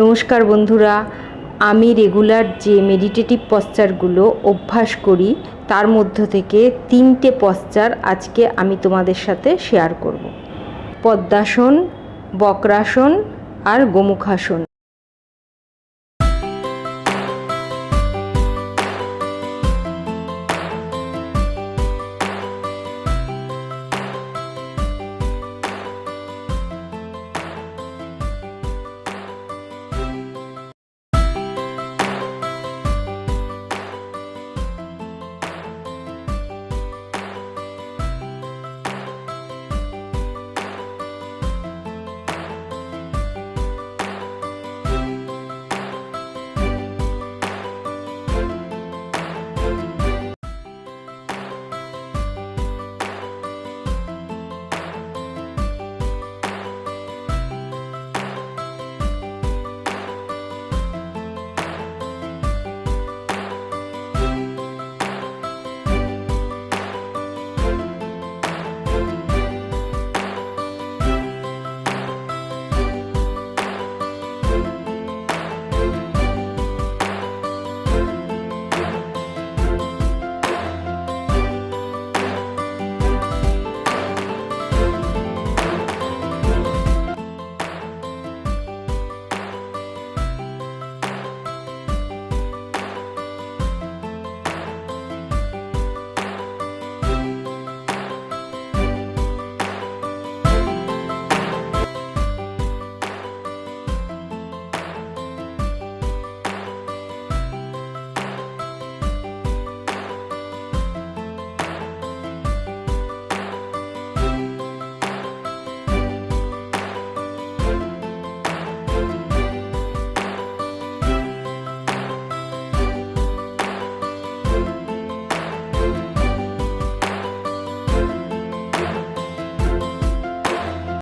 নমস্কার বন্ধুরা, আমি রেগুলার যে মেডিটেটিভ পশ্চারগুলো অভ্যাস করি, তার মধ্য থেকে তিনটে পশ্চার আজকে আমি তোমাদের সাথে শেয়ার করব। পদ্মাসন, বক্রাসন আর গোমুখাসন।